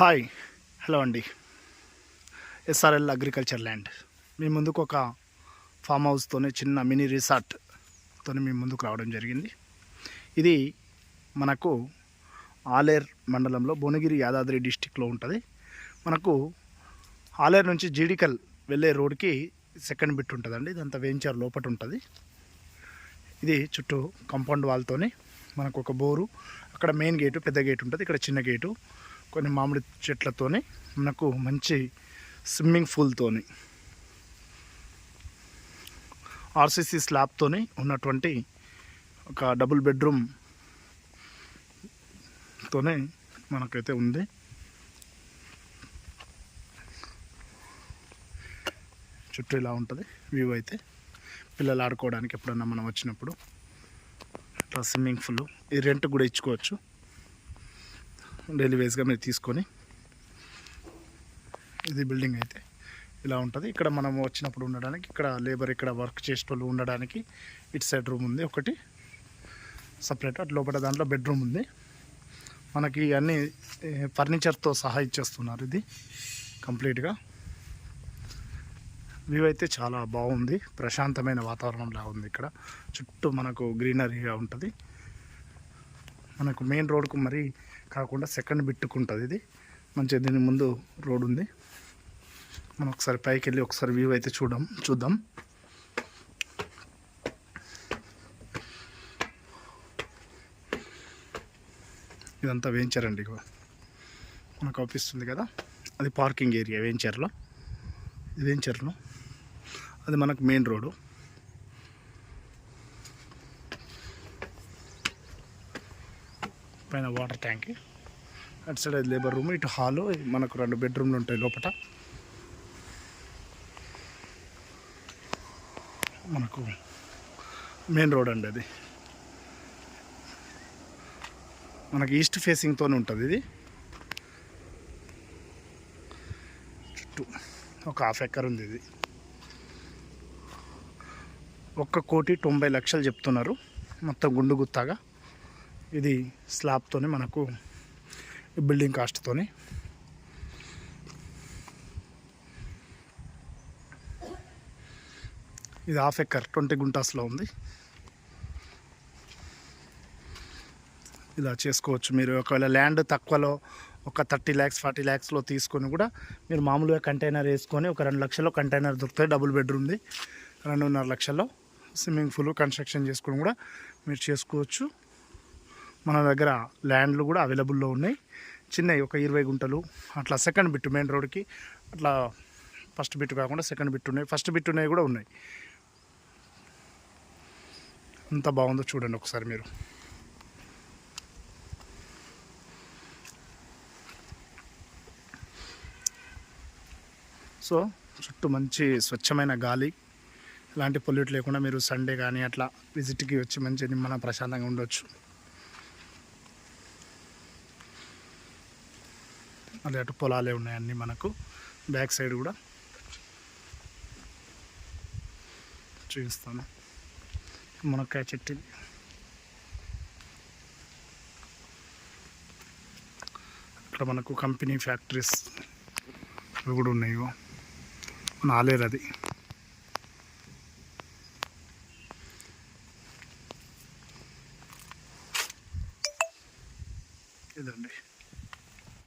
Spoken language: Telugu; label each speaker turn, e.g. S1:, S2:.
S1: హాయ్ హలో అండి. SRL agriculture land. మీ ముందుకు ఒక ఫామ్ హౌస్తోనే చిన్న మినీ రిసార్ట్తో మీ ముందుకు రావడం జరిగింది. ఇది మనకు ఆలేర్ మండలంలో భువనగిరి యాదాద్రి డిస్టిక్లో ఉంటుంది. మనకు ఆలేర్ నుంచి జీడికల్ వెళ్ళే రోడ్కి సెకండ్ బిట్ ఉంటుందండి. ఇదంతా వెంచర్ లోపట ఉంటుంది. ఇది చుట్టూ కాంపౌండ్ వాల్తోని మనకు ఒక బోరు అక్కడ మెయిన్ గేటు పెద్ద గేటు ఉంటుంది. ఇక్కడ చిన్న గేటు కొన్ని మామిడి చెట్లతోని మనకు మంచి స్విమ్మింగ్ పూల్తోని ఆర్సీసీ స్లాబ్తోని ఉన్నటువంటి ఒక డబుల్ బెడ్రూమ్ తోనే మనకైతే ఉంది. చుట్టూ ఇలా ఉంటుంది వ్యూ అయితే. పిల్లలు ఆడుకోవడానికి ఎప్పుడన్నా మనం వచ్చినప్పుడు ఇట్లా స్విమ్మింగ్ పూల్ ఈ రెంట్ కూడా ఇచ్చుకోవచ్చు. డైలీ వేస్గా మీరు తీసుకొని ఇది బిల్డింగ్ అయితే ఇలా ఉంటుంది. ఇక్కడ మనం వచ్చినప్పుడు ఉండడానికి ఇక్కడ లేబర్ ఇక్కడ వర్క్ చేసేటోళ్ళు ఉండడానికి ఇటు సైడ్ రూమ్ ఉంది ఒకటి సపరేట్. అటు లోపల దాంట్లో బెడ్రూమ్ ఉంది. మనకి అన్ని ఫర్నిచర్తో సహా ఇచ్చేస్తున్నారు ఇది కంప్లీట్గా. వ్యూ అయితే చాలా బాగుంది. ప్రశాంతమైన వాతావరణంలా ఉంది ఇక్కడ. చుట్టూ మనకు గ్రీనరీగా ఉంటుంది. మనకు మెయిన్ రోడ్కు మరీ కాకుండా సెకండ్ బిట్టుకుంటుంది ఇది. మంచిగా దీని ముందు రోడ్ ఉంది. మనం ఒకసారి పైకి వెళ్ళి ఒకసారి వ్యూ అయితే చూద్దాం చూద్దాం. ఇదంతా వెంచర్ అండి మనకు అవుపిస్తుంది కదా. అది పార్కింగ్ ఏరియా వెంచర్లో ఇది వెంచర్లో అది మనకు మెయిన్ రోడ్డు పైన వాటర్ ట్యాంక్. అటు సైడ్ అది లేబర్ రూమ్ ఇటు హాలు మనకు రెండు బెడ్రూమ్లు ఉంటాయి లోపల మనకు మెయిన్ రోడ్ అండి అది. మనకి ఈస్ట్ ఫేసింగ్తోనే ఉంటుంది ఇది. చుట్టూ ఒక హాఫ్ ఎకర్ ఉంది ఇది. ఒక్క కోటి తొంభై లక్షలు చెప్తున్నారు. మొత్తం గుండు గుత్తాగా. ఇది స్లాబ్తోనే మనకు బిల్డింగ్ కాస్ట్తోని ఇది హాఫ్ ఎక్కర్ ట్వంటీ గుంటాస్లో ఉంది. ఇలా చేసుకోవచ్చు మీరు. ఒకవేళ ల్యాండ్ తక్కువలో ఒక థర్టీ ల్యాక్స్ ఫార్టీ ల్యాక్స్లో తీసుకొని కూడా మీరు మామూలుగా కంటైనర్ వేసుకొని ఒక రెండు లక్షల్లో కంటైనర్ దొరుకుతాయి డబుల్ బెడ్రూమ్ది రెండున్నర లక్షల్లో స్విమ్మింగ్ పూల్ కన్స్ట్రక్షన్ చేసుకొని కూడా మీరు చేసుకోవచ్చు. మన దగ్గర ల్యాండ్లు కూడా అవైలబుల్లో ఉన్నాయి. చిన్నవి ఒక ఇరవై గుంటలు అట్లా సెకండ్ బిట్ మెయిన్ రోడ్కి అట్లా ఫస్ట్ బిట్ కాకుండా సెకండ్ బిట్ ఉన్నాయి. ఫస్ట్ బిట్ ఉన్నాయి కూడా ఉన్నాయి. అంత బాగుందో చూడండి ఒకసారి మీరు. సో చుట్టూ మంచి స్వచ్ఛమైన గాలి ఎలాంటి పొల్యూట్ లేకుండా మీరు సండే కానీ అట్లా విజిట్కి వచ్చి మంచి నిమ్మన ప్రశాంతంగా ఉండొచ్చు. అదే అటు పొలాలే ఉన్నాయండి మనకు. బ్యాక్ సైడ్ కూడా చూపిస్తాను. మునక్కాయ చెట్టు అక్కడ మనకు కంపెనీ ఫ్యాక్టరీస్ అవి కూడా ఉన్నాయి నాలేరు అది. ఇదండి.